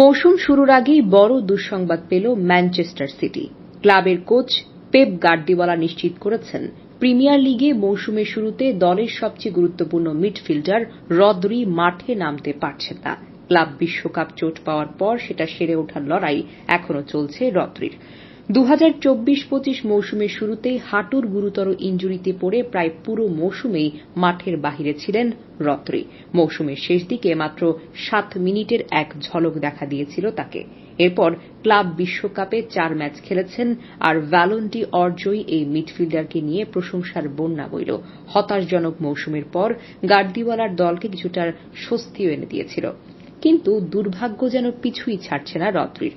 মৌসুম শুরুর আগেই বড় দুঃসংবাদ পেল ম্যানচেস্টার সিটি। ক্লাবের কোচ পেপ গার্দিওয়ালা নিশ্চিত করেছেন, প্রিমিয়ার লিগে মৌসুমের শুরুতে দলের সবচেয়ে গুরুত্বপূর্ণ মিডফিল্ডার রদরি মাঠে নামতে পারছেন না। ক্লাব বিশ্বকাপ চোট পাওয়ার পর সেটা সেরে ওঠার লড়াই এখনও চলছে রদ্রির। দু হাজার চব্বিশ পঁচিশ মৌসুমের শুরুতেই হাঁটুর গুরুতর ইঞ্জুরিতে পড়ে প্রায় পুরো মৌসুমেই মাঠের বাহিরে ছিলেন রদ্রি মৌসুমের শেষ দিকে মাত্র সাত মিনিটের এক ঝলক দেখা দিয়েছিল তাকে। এরপর ক্লাব বিশ্বকাপে চার ম্যাচ খেলেছেন আর ভ্যালন্টি অর্জয়ী এই মিডফিল্ডারকে নিয়ে প্রশংসার বন্যা বইল। হতাশজনক মৌসুমের পর গার্দিওয়ালার দলকে কিছুটা স্বস্তিও এনে দিয়েছিল। কিন্তু দুর্ভাগ্য যেন পিছুই ছাড়ছে না রদ্রির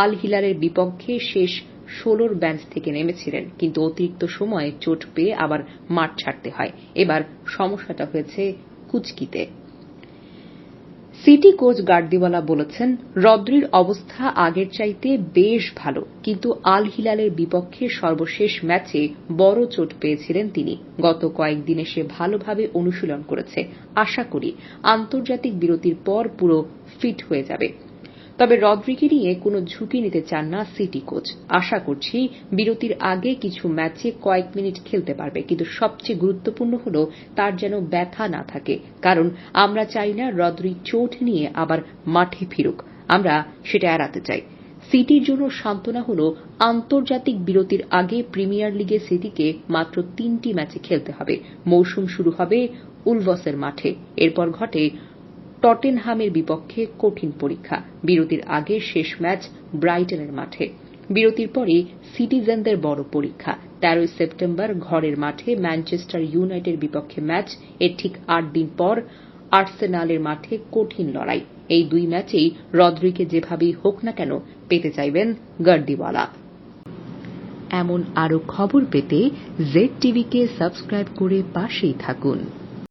আল হিলালের বিপক্ষে শেষ ষোলোর বেঞ্চ থেকে নেমেছিলেন, কিন্তু অতিরিক্ত সময়ে চোট পেয়ে আবার মাঠ ছাড়তে হয়। এবার সমস্যাটা হয়েছে কুচকিতে। সিটি কোচ গার্দিওয়ালা বলেছেন, রদ্রির অবস্থা আগের চাইতে বেশ ভালো, কিন্তু আল হিলালের বিপক্ষে সর্বশেষ ম্যাচে বড় চোট পেয়েছিলেন তিনি। গত কয়েকদিনে সে ভালোভাবে অনুশীলন করেছে, আশা করি। আন্তর্জাতিক বিরতির পর পুরো ফিট হয়ে যাবে। তবে রদ্রিকে নিয়ে কোনো ঝুঁকি নিতে চান না সিটি কোচ। আশা করছি বিরতির আগে কিছু ম্যাচে কয়েক মিনিট খেলতে পারবে, কিন্তু সবচেয়ে গুরুত্বপূর্ণ হল তার যেন ব্যথা না থাকে। কারণ আমরা চাই না রদ্রি চোট নিয়ে আবার মাঠে ফিরুক। আমরা সেটা এড়াতে চাই। সিটির জন্য সান্ত্বনা হল আন্তর্জাতিক বিরতির আগে প্রিমিয়ার লিগে সিটিকে মাত্র তিনটি ম্যাচে খেলতে হবে। মৌসুম শুরু হবে উলভসের মাঠে। এরপর ঘটে টটেনহামের বিপক্ষে কঠিন পরীক্ষা। বিরতির আগে শেষ ম্যাচ ব্রাইটনের মাঠে। বিরতির পরে সিটিজেনদের বড় পরীক্ষা। তেরোই সেপ্টেম্বর ঘরের মাঠে ম্যানচেস্টার ইউনাইটেড বিপক্ষে ম্যাচ। এর ঠিক আট দিন পর আর্সেনালের মাঠে কঠিন লড়াই। এই দুই ম্যাচেই রদ্রিকে যেভাবেই হোক না কেন পেতে চাইবেন গার্দিওয়ালা। এমন আরও খবর পেতে জেড টিভিকে সাবস্ক্রাইব করে পাশেই থাকুন।